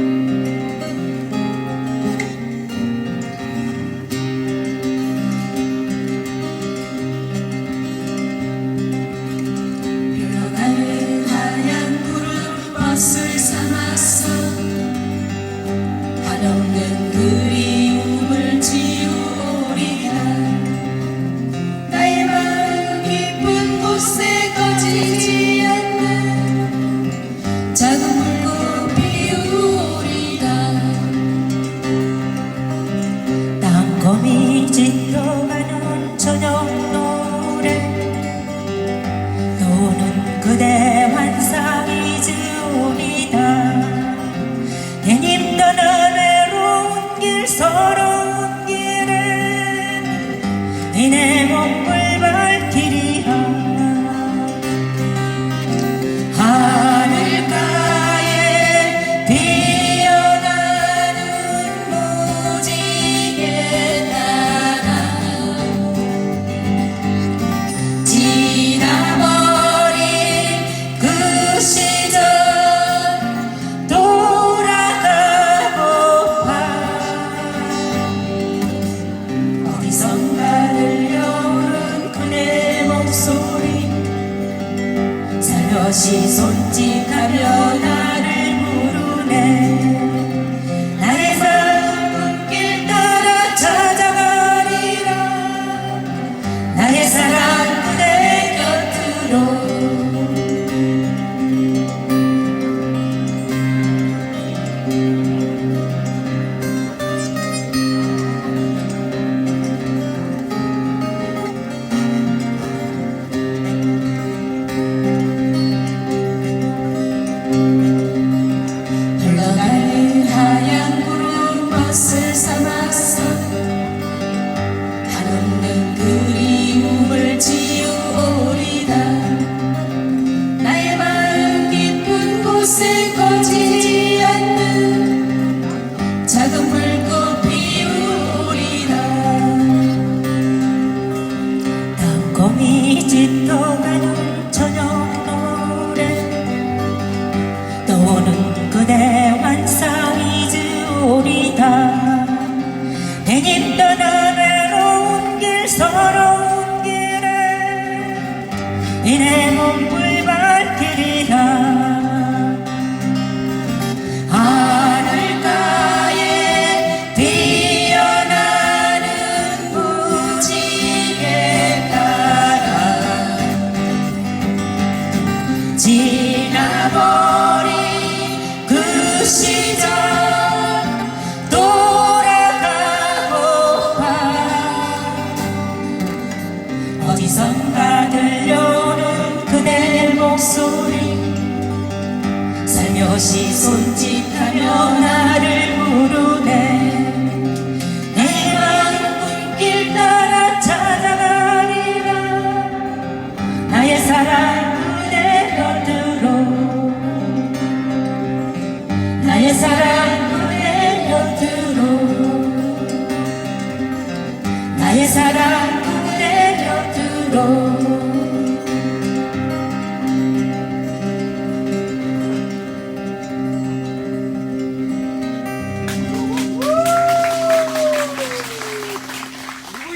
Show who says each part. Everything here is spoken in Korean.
Speaker 1: Amen. 살며시 손 땅콩이 짙어 가는 저녁 노래 떠오는 그대 완사 잊으오리다. 내님 떠나 외로운 길 서러운 길에 이내 몸불 밝히리라 어디선가 들려오는 그대 목소리. 살며시 손짓하며 나를 부르네. 내 마음 길 따라 찾아가리라. 나의 사랑 그대 곁으로. 나의 사랑 그대 곁으로. 나의 사랑 그대 곁으로